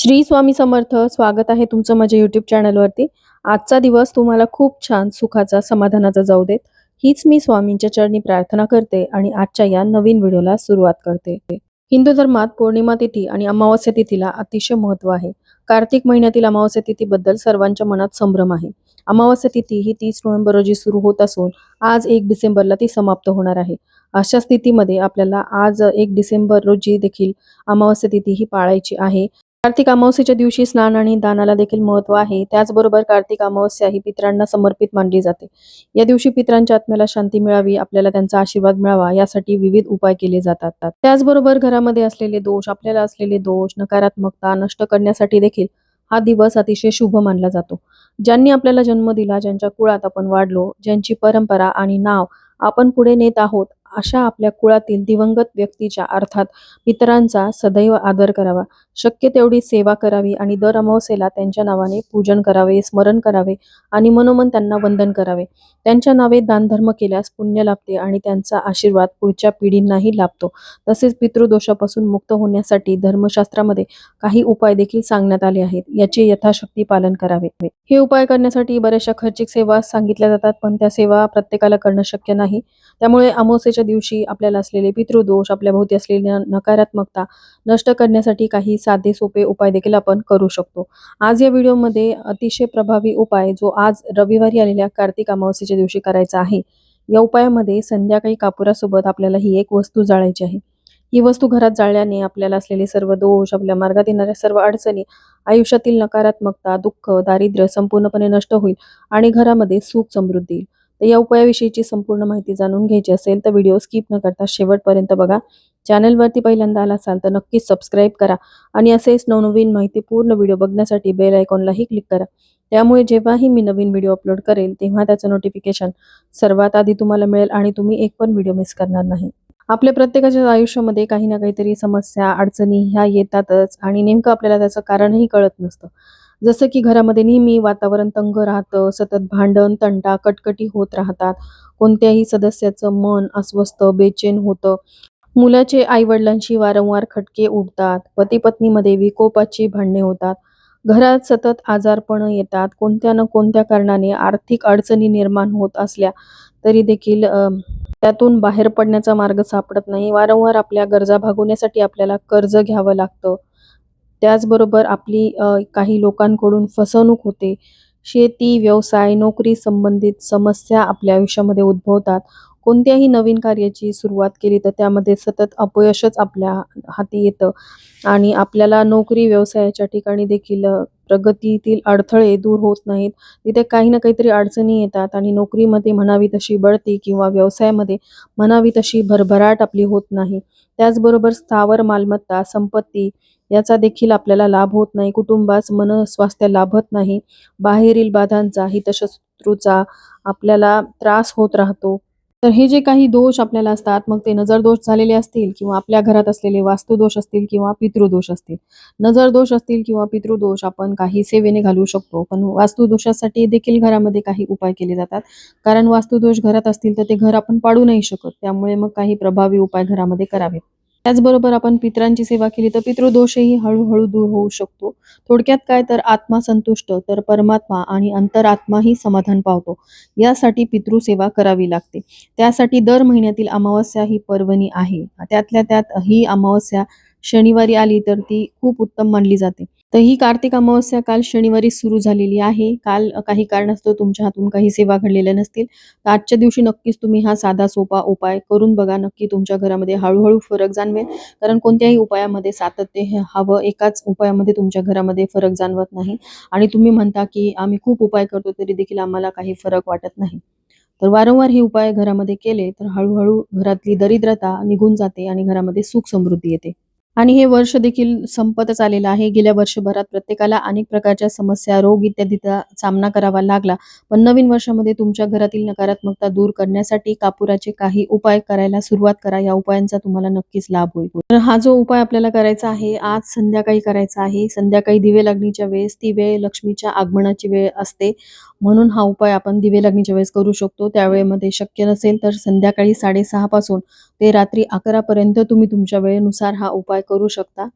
श्री स्वामी समर्थ स्वागत आहे तुमचं माझ्या युट्यूब चॅनलवरती आजचा दिवस तुम्हाला खूप छान सुखाचा समाधानाचा जाऊ देत. हीच मी स्वामींच्या चरणी प्रार्थना करते आणि आजच्या या नवीन व्हिडिओला सुरुवात करते. हिंदू धर्मात पौर्णिमा तिथी आणि अमावस्या तिथीला अतिशय महत्त्व आहे. कार्तिक महिन्यातील अमावस्या तिथीबद्दल सर्वांच्या मनात संभ्रम आहे. अमावस्या तिथी ही तीस नोव्हेंबर रोजी सुरू होत असून आज एक डिसेंबरला ती समाप्त होणार आहे. अशा स्थितीमध्ये आपल्याला आज एक डिसेंबर रोजी देखील अमावस्या तिथी ही पाळायची आहे. कार्तिक अमावस्येच्या दिवशी स्नान आणि दानाला देखील महत्त्व आहे. त्याचबरोबर कार्तिक अमावस्या ही पितरांना समर्पित मानली जाते. या दिवशी पितरांच्या आत्म्याला शांती मिळावी आपल्याला त्यांचा आशीर्वाद मिळावा यासाठी विविध उपाय केले जातात. त्याचबरोबर घरामध्ये असलेले दोष आपल्याला असलेले दोष नकारात्मकता नष्ट करण्यासाठी देखील हा दिवस अतिशय शुभ मानला जातो. ज्यांनी आपल्याला जन्म दिला ज्यांच्या कुळात आपण वाढलो ज्यांची परंपरा आणि नाव आपण पुढे नेत आहोत अशा आपल्या कुळातील दिवंगत व्यक्तीच्या अर्थात पितरांचा सदैव आदर करावा. शक्य तेवढी सेवा करावी आणि दर अमावस्येला त्यांच्या नावाने पूजन करावे स्मरण करावे आणि मनोमन त्यांना वंदन करावे. त्यांच्या नावे दानधर्म केल्यास पुण्य लाभते आणि त्यांचा आशीर्वाद पुढच्या पिढींनाही लाभतो. तसेच पितृदोषापासून मुक्त होण्यासाठी धर्मशास्त्रामध्ये काही उपाय देखील सांगण्यात आले आहेत. याचे यथाशक्ती पालन करावे. हे उपाय करण्यासाठी बऱ्याचशा खर्चिक सेवा सांगितल्या जातात पण त्या सेवा प्रत्येकाला करणं शक्य नाही. त्यामुळे अमावस्येच्या दिवशी आपल्याला असलेले पितृदोष आपल्या भोवती असलेली नकारात्मकता नष्ट करण्यासाठी काही साधे सोपे उपाय देखील आपण करू शकतो. आज या व्हिडिओमध्ये अतिशय प्रभावी उपाय जो आज रविवारी आलेल्या कार्तिक अमावस्येच्या दिवशी करायचा आहे या उपायामध्ये संध्याकाळी कापुरासोबत आपल्याला ही एक वस्तू जाळायची आहे. ही वस्तू घरात जाळल्याने आपल्याला असलेले सर्व दोष आपल्या मार्गात येणाऱ्या सर्व अडचणी आयुष्यातील नकारात्मकता दुःख दारिद्र्य संपूर्णपणे नष्ट होईल आणि घरामध्ये सुख समृद्धी येईल. तर या उपायाविषयीची संपूर्ण माहिती जाणून घ्यायची असेल तर व्हिडिओ स्किप न करता शेवटपर्यंत बघा. चॅनलवरती पहिल्यांदा आला असाल तर नक्कीच सबस्क्राईब करा आणि असेच नवनवीन माहिती पूर्ण व्हिडिओ बघण्यासाठी बेल आयकॉनलाही क्लिक करा. त्यामुळे जेव्हाही मी नवीन व्हिडिओ अपलोड करेल तेव्हा त्याचं नोटिफिकेशन सर्वात आधी तुम्हाला मिळेल आणि तुम्ही एक पण व्हिडिओ मिस करणार नाही. आपल्या प्रत्येकाच्या आयुष्यामध्ये काही ना काहीतरी समस्या अडचणी ह्या येतातच आणि नेमकं आपल्याला त्याचं कारणही कळत नसतं. जसं की घरामध्ये नेहमी वातावरण तंग राहतं सतत भांडण तंटा कटकटी होत राहतात. कोणत्याही सदस्याचं मन अस्वस्थ बेचैन होतं. मुलाचे आई वडिलांशी वारंवार खटके उडतात. पती पत्नीमध्ये विकोपाची भांडणे होतात. घरात सतत आजारपण येतात. कोणत्या न कोणत्या कारणाने आर्थिक अडचणी निर्माण होत असल्या तरी देखील त्यातून बाहेर पडण्याचा मार्ग सापडत नाही. वारंवार आपल्या गरजा भागवण्यासाठी आपल्याला कर्ज घ्यावं लागतं. त्याचबरोबर आपली काही लोकांकडून फसवणूक होते. शेती व्यवसाय नोकरी संबंधित समस्या आपल्या आयुष्यामध्ये उद्भवतात. कोणत्याही नवीन कार्याची सुरुवात केली तर त्यामध्ये सतत अपयशच आपल्या हाती येतं. आणि आपल्याला नोकरी व्यवसायाच्या ठिकाणी देखील प्रगतीतील अडथळे दूर होत नाहीत. तिथे काही ना काहीतरी अडचणी येतात आणि नोकरीमध्ये म्हणावी तशी बढती किंवा व्यवसायामध्ये म्हणावी तशी भरभराट आपली होत नाही. त्याचबरोबर स्थावर मालमत्ता संपत्ती याचा देखील आपल्याला लाभ होत नाही. कुटुंबास मनस्वास्थ्य लाभत नाही. बाहेरील बाधांचा हितशत्रूचा आपल्याला त्रास होत राहतो. तर हे जे काही दोष आपल्याला असतात मग ते नजर दोष झालेले असतील किंवा आपल्या घरात असलेले वास्तुदोष असतील किंवा पितृदोष असतील. नजर दोष असतील किंवा पितृदोष आपण काही सेवेने घालवू शकतो पण वास्तुदोषासाठी देखील घरामध्ये काही उपाय केले जातात. कारण वास्तुदोष घरात असतील तर ते घर आपण पाडू नाही शकत. त्यामुळे मग काही प्रभावी उपाय घरामध्ये करावेत. त्याचबरोबर आपण पितरांची सेवा केली तर पितृदोषही हळूहळू दूर होऊ शकतो. थोडक्यात काय तर आत्मा संतुष्ट तर परमात्मा आणि अंतरात्माही समाधान पावतो. यासाठी पितृसेवा करावी लागते. त्यासाठी दर महिन्यातील अमावस्या ही पर्वणी आहे. त्यातल्या त्यात ही अमावस्या शनिवारी आली तर ती खूप उत्तम मानली जाते. तर ही कार्तिक अमावस्या काल शनिवारी सुरू झालेली आहे. काल काही कारणास्तव तुमच्या हातून काही सेवा घडलेल्या नसतील. तर आजच्या दिवशी नक्कीच तुम्ही हा साधा सोपा उपाय करून बघा. नक्की तुमच्या घरामध्ये हळूहळू फरक जाणवेल. कारण कोणत्याही उपायामध्ये सातत्य हे हवं एकाच उपायामध्ये तुमच्या घरामध्ये फरक जाणवत नाही. आणि तुम्ही म्हणता की आम्ही खूप उपाय करतो तरी देखील आम्हाला काही फरक वाटत नाही. तर वारंवार हे उपाय घरामध्ये केले तर हळूहळू घरातली दरिद्रता निघून जाते आणि घरामध्ये सुख समृद्धी येते. आणि हे वर्ष देखील संपतच आलेलं आहे. गेल्या वर्षभरात प्रत्येकाला अनेक प्रकारच्या समस्या रोग इत्यादीचा सामना करावा लागला. पण नवीन वर्षामध्ये तुमच्या घरातील नकारात्मकता दूर करण्यासाठी कापुराचे काही उपाय करायला सुरुवात करा. या उपायांचा तुम्हाला नक्कीच लाभ होईल. तर हा जो उपाय आपल्याला करायचा आहे आज संध्याकाळी करायचा आहे. संध्याकाळी दिवे लागणीच्या वेळेस ती वेळ लक्ष्मीच्या आगमनाची वेळ असते. म्हणून हा उपाय आपण दिवे लागणीच्या वेळेस करू शकतो. त्यावेळेमध्ये शक्य नसेल तर संध्याकाळी साडेसहा पासून ते रात्री अकरा पर्यंत तुम्ही तुमच्या वेळेनुसार हा उपाय करू शकता?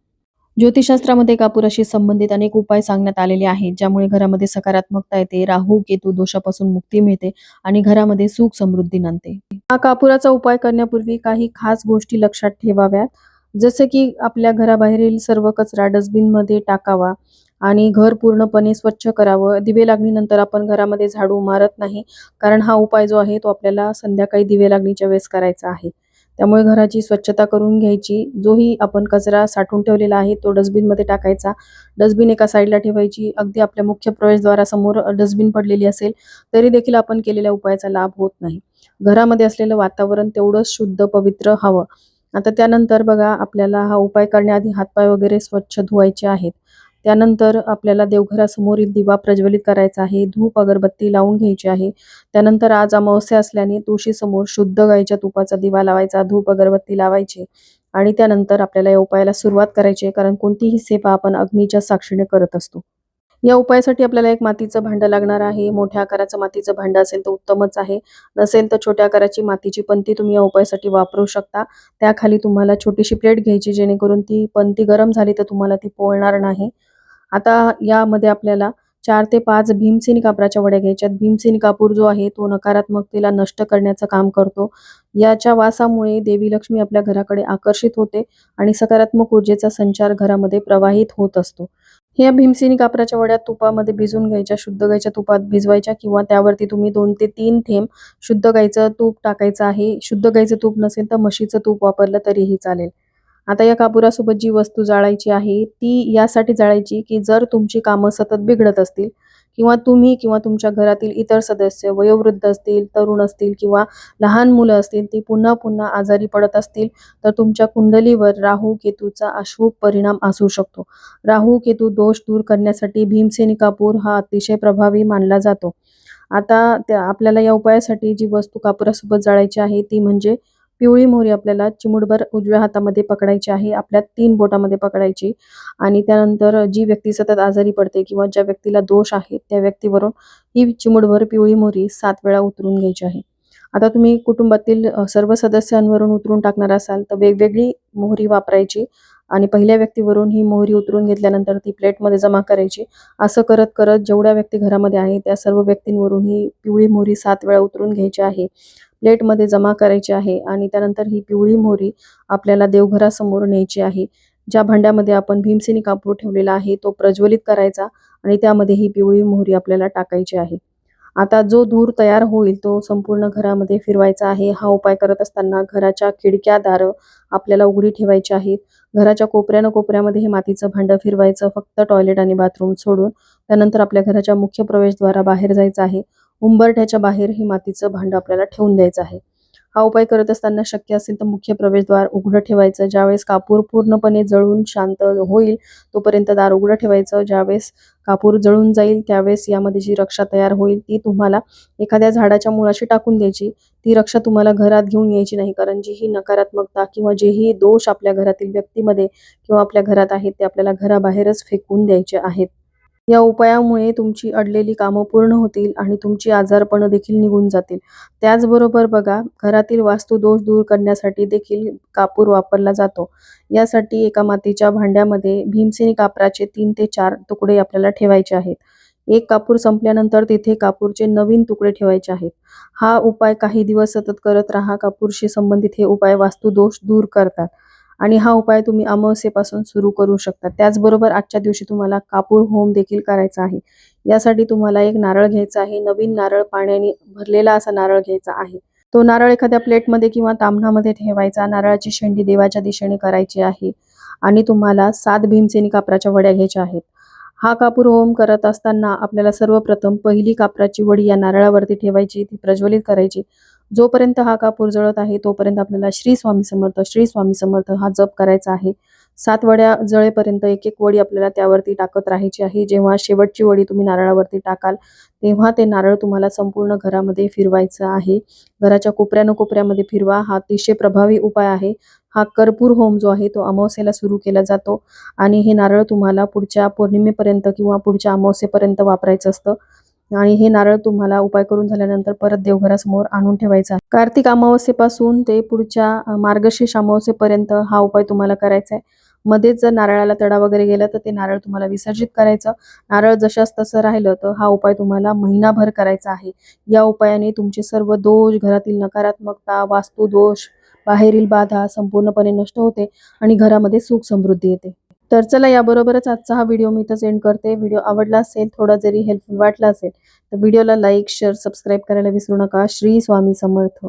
ज्योतिषशास्त्रामध्ये कापुराशी संबंधित अनेक उपाय सांगण्यात आलेले आहेत ज्यामुळे घरामध्ये सकारात्मकता येते राहू केतू दोषापासून मुक्ती मिळते आणि घरामध्ये सुख समृद्धी नांदते. हा कापुराचा उपाय करण्यापूर्वी काही खास गोष्टी लक्षात ठेवाव्यात. जसं की आपल्या घराबाहेरील सर्व कचरा डस्टबिनमध्ये टाकावा आणि घर पूर्णपणे स्वच्छ करावं. दिवे लागणीनंतर आपण घरामध्ये झाडू मारत नाही कारण हा उपाय जो आहे तो आपल्याला संध्याकाळी दिवे लागणीच्या वेळेस करायचा आहे. त्यामुळे घराची स्वच्छता करून घ्यायची. जोही आपण कचरा साठवून ठेवलेला आहे तो डस्टबिनमध्ये टाकायचा. डस्टबिन एका साईडला ठेवायची. अगदी आपल्या मुख्य प्रवेशद्वारासमोर डस्टबिन पडलेली असेल तरी देखील आपण केलेल्या उपायाचा लाभ होत नाही. घरामध्ये असलेलं वातावरण तेवढंच शुद्ध पवित्र हवं. आता त्यानंतर बघा आपल्याला हा उपाय करण्याआधी हातपाय वगैरे स्वच्छ धुवायचे आहेत. त्यानंतर आपल्याला देवघरासमोरील दिवा प्रज्वलित करायचा आहे. धूप अगरबत्ती लावून घ्यायची आहे. त्यानंतर आज अमावस्या असल्याने तुळशीसमोर शुद्ध गाईच्या तुपाचा दिवा लावायचा धूप अगरबत्ती लावायची आणि त्यानंतर आपल्याला या उपायाला सुरुवात करायची आहे कारण कोणतीही सेवा आपण अग्नीच्या साक्षीने करत असतो. या उपायासाठी आपल्याला एक मातीचं भांडं लागणार आहे. मोठ्या आकाराचं मातीचं भांडं असेल तर उत्तमच आहे. नसेल तर छोट्या आकाराची मातीची पंती तुम्ही या उपायासाठी वापरू शकता. त्याखाली तुम्हाला छोटीशी प्लेट घ्यायची जेणेकरून ती पंती गरम झाली तर तुम्हाला ती पोळणार नाही. आता यामध्ये आपल्याला चार ते पाच भीमसेनी कापराच्या वड्या घ्यायच्यात. भीमसेनी कापूर जो आहे तो नकारात्मकतेला नष्ट करण्याचं काम करतो. याच्या वासामुळे देवी लक्ष्मी आपल्या घराकडे आकर्षित होते आणि सकारात्मक ऊर्जेचा संचार घरामध्ये प्रवाहित होत असतो. ह्या भीमसेनी कापराच्या वड्या तुपामध्ये भिजून घ्यायच्या शुद्ध गाईच्या तुपात भिजवायच्या किंवा त्यावरती तुम्ही दोन ते तीन थेंब शुद्ध गायचं तूप टाकायचं आहे. शुद्ध गायचं तूप नसेल तर म्हशीचं तूप वापरलं तरीही चालेल. आता या कापुरासोबत जी वस्तू जाळायची आहे ती यासाठी जाळायची की जर तुमची कामं सतत बिघडत असतील किंवा तुम्ही किंवा तुमच्या घरातील इतर सदस्य वयोवृद्ध असतील तरुण असतील किंवा लहान मुलं असतील ती पुन्हा पुन्हा आजारी पडत असतील तर तुमच्या कुंडलीवर राहू केतूचा अशुभ परिणाम असू शकतो. राहू केतू दोष दूर करण्यासाठी भीमसेनी कापूर हा अतिशय प्रभावी मानला जातो. आता त्या आपल्याला या उपायासाठी जी वस्तू कापुरासोबत जाळायची आहे ती म्हणजे पिवळी मोहरी आपल्याला चिमुटभर उजव्या हातामध्ये पकडायची आहे. आपल्या तीन बोटामध्ये पकडायची. आणि त्यानंतर जी व्यक्ती सतत आजारी पडते किंवा ज्या व्यक्तीला दोष आहे त्या व्यक्तीवरून ही चिमुटभर पिवळी मोहरी सात वेळा उतरून घ्यायची आहे. आता तुम्ही कुटुंबातील सर्व सदस्यांवरून उतरून टाकणार असाल तर वेगवेगळी मोहरी वापरायची आणि पहिल्या व्यक्तीवरून ही मोहरी उतरून घेतल्यानंतर ती प्लेटमध्ये जमा करायची. असं करत करत जेवढ्या व्यक्ती घरामध्ये आहे त्या सर्व व्यक्तींवरून ही पिवळी मोहरी सात वेळा उतरून घ्यायची आहे. प्लेटमध्ये जमा करायची आहे आणि त्यानंतर ही पिवळी मोहरी आपल्याला देवघरासमोर न्यायची आहे. ज्या भांड्यामध्ये आपण भीमसेनी कापूर ठेवलेला आहे तो प्रज्वलित करायचा आणि त्यामध्ये ही पिवळी मोहरी आपल्याला टाकायची आहे. आता जो धूर तयार होईल तो संपूर्ण घरामध्ये फिरवायचा आहे. हा उपाय करत असताना घराच्या खिडक्या दारं आपल्याला उघडी ठेवायची आहेत. घराच्या कोपऱ्यानं कोपऱ्यामध्ये हे मातीचं भांडं फिरवायचं फक्त टॉयलेट आणि बाथरूम सोडून. त्यानंतर आपल्या घराच्या मुख्य प्रवेशद्वारा बाहेर जायचं आहे. उंबरठ्याच्या बाहेर हे मातीचं भांडं आपल्याला ठेवून द्यायचं आहे. हा उपाय करत असताना शक्य असेल तर मुख्य प्रवेशद्वार उघडं ठेवायचं. ज्यावेळेस कापूर पूर्णपणे जळून शांत होईल तोपर्यंत दार उघडं ठेवायचं. ज्यावेळेस कापूर जळून जाईल त्यावेळेस यामध्ये जी रक्षा तयार होईल ती तुम्हाला एखाद्या झाडाच्या मुळाशी टाकून द्यायची. ती रक्षा तुम्हाला घरात घेऊन यायची नाही कारण जी ही नकारात्मकता किंवा जेही दोष आपल्या घरातील व्यक्तीमध्ये किंवा आपल्या घरात आहेत ते आपल्याला घराबाहेरच फेकून द्यायचे आहेत. या उपायामुळे तुमची अडलेली कामं पूर्ण होतील आणि तुमची आजारपणं देखील निघून जातील. त्याचबरोबर बघा घरातील वास्तुदोष दूर करण्यासाठी देखील कापूर वापरला जातो. यासाठी एका मातीच्या भांड्यामध्ये भीमसेनी कापराचे तीन ते चार तुकडे आपल्याला ठेवायचे आहेत. एक कापूर संपल्यानंतर तिथे कापूरचे नवीन तुकडे ठेवायचे आहेत. हा उपाय काही दिवस सतत करत राहा. कापूरशी संबंधित हे उपाय वास्तुदोष दूर करतात. आणि हा उपाय तुम्ही अमावस्येपासून सुरू करू शकता. त्याचबरोबर आजच्या दिवशी तुम्हाला कापूर होम देखील करायचा आहे. यासाठी तुम्हाला एक नारळ घ्यायचा आहे नवीन नारळ पाण्याने भरलेला असा नारळ घ्यायचा आहे. तो नारळ एखाद्या प्लेटमध्ये किंवा तांबणामध्ये ठेवायचा नारळाची शेंडी देवाच्या दिशेने करायची आहे आणि तुम्हाला सात भीमसेनी कापराच्या वड्या घ्यायच्या आहेत. हा कापूर होम करत असताना आपल्याला सर्वप्रथम पहिली कापराची वडी या नारळावरती ठेवायची ती प्रज्वलित करायची. जोपर्यंत हा कापूर जळत आहे तोपर्यंत आपल्याला श्री स्वामी समर्थ श्री स्वामी समर्थ हा जप करायचा आहे. सात वड्या जळेपर्यंत एक एक वडी आपल्याला त्यावरती टाकत राहायची आहे. जेव्हा शेवटची वडी तुम्ही नारळावरती टाकाल तेव्हा ते नारळ तुम्हाला संपूर्ण घरामध्ये फिरवायचं आहे. घराच्या कोपऱ्यानं कोपऱ्यामध्ये फिरवा. हा अतिशय प्रभावी उपाय आहे. हा कर्पूर होम जो आहे तो अमावस्येला सुरू केला जातो आणि हे नारळ तुम्हाला पुढच्या पौर्णिमेपर्यंत किंवा पुढच्या अमावस्येपर्यंत वापरायचं असतं. आणि हे नारळ तुम्हाला उपाय करून झाल्यानंतर परत देवघरासमोर आणून ठेवायचा. आहे कार्तिक अमावस्येपासून ते पुढच्या मार्गशीर्ष अमावस्येपर्यंत हा उपाय तुम्हाला करायचा आहे मध्येच जर नारळाला तडा वगैरे गेला तर ते नारळ तुम्हाला विसर्जित करायचं. नारळ जशास तसं राहिलं तर हा उपाय तुम्हाला महिनाभर करायचा आहे. या उपायाने तुमचे सर्व दोष घरातील नकारात्मकता वास्तुदोष बाहेरील बाधा संपूर्णपणे नष्ट होते आणि घरामध्ये सुख समृद्धी येते. तर चला याबरोबरच आजचा हा व्हिडिओ मी इथंच एंड करते. व्हिडिओ आवडला असेल थोडा जरी हेल्पफुल वाटला असेल तर व्हिडिओला लाईक शेअर सबस्क्राईब करायला विसरू नका. श्री स्वामी समर्थ.